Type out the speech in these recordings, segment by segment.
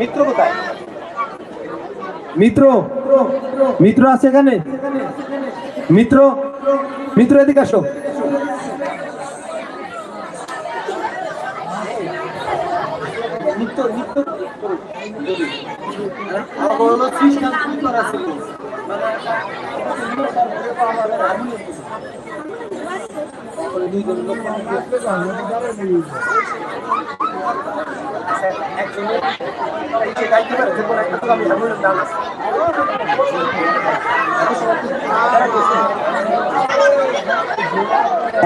মিত্র কোথায়? মিত্র? মিত্র আছে এখানে? মিত্র? মিত্র এদিকে আসো।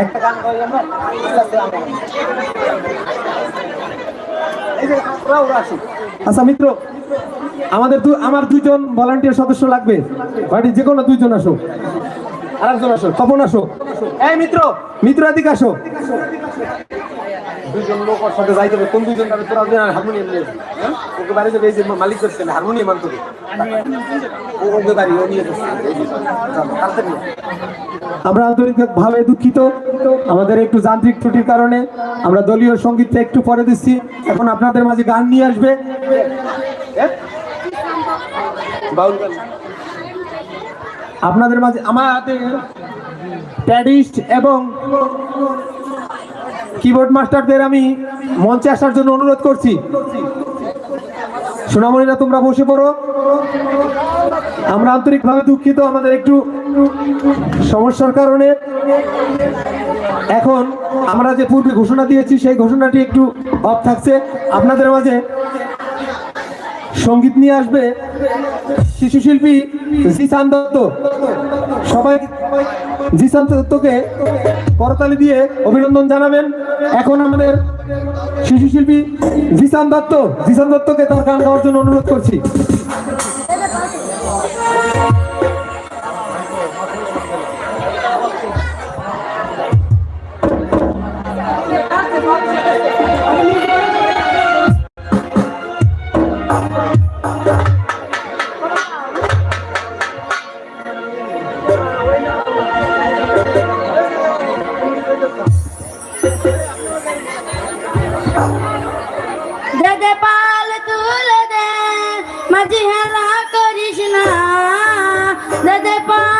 একটা গান ওরা আসুক। আচ্ছা মিত্র আমাদের দু আমার দুইজন ভলান্টিয়ার সদস্য লাগবে। বাড়ির যে কোনো দুইজন আসো আরেকজন আসো তপন আসো এই মিত্র মিত্র এদিকে আসো। দুইজন লোক ওর সাথে যাইতে হবে। কোন দুইজন তাহলে তোরা দুজন হারমোনিয়াম নিয়ে হ্যাঁ? ওকে বাড়ি যাবে, এই যে মালিক করছেন হারমোনিয়াম আনতে হবে। ওকে বাড়ি, ও নিয়ে। আমরা আন্তরিকভাবে দুঃখিত। আমাদের একটু যান্ত্রিক ত্রুটির কারণে আমরা দলীয় সঙ্গীতটা একটু পরে দিচ্ছি। এখন আপনাদের মাঝে গান নিয়ে আসবে। গান। আপনাদের মাঝে আমাদের প্যাডিস্ট এবং কিবোর্ড মাস্টারদের আমি মঞ্চে আসার জন্য অনুরোধ করছি। সোনামণিরা, তোমরা বসে পড়ো। আমরা আন্তরিকভাবে দুঃখিত, আমাদের একটু সমস্যার কারণে। এখন আমরা যে পূর্বে ঘোষণা দিয়েছি, সেই ঘোষণাটি একটু অফ থাকছে। আপনাদের মাঝে সংগীত নিয়ে আসবে শিশু শিল্পী জিসান দত্ত। সবাই জিসান দত্তকে করতালি দিয়ে অভিনন্দন জানাবেন। এখন আমাদের শিশু শিল্পী জিসান দত্ত। জিসান দত্তকে তার গান গাওয়ার জন্য অনুরোধ করছি। जगपाल तुल दे मजहरा कृष्णा जगपाल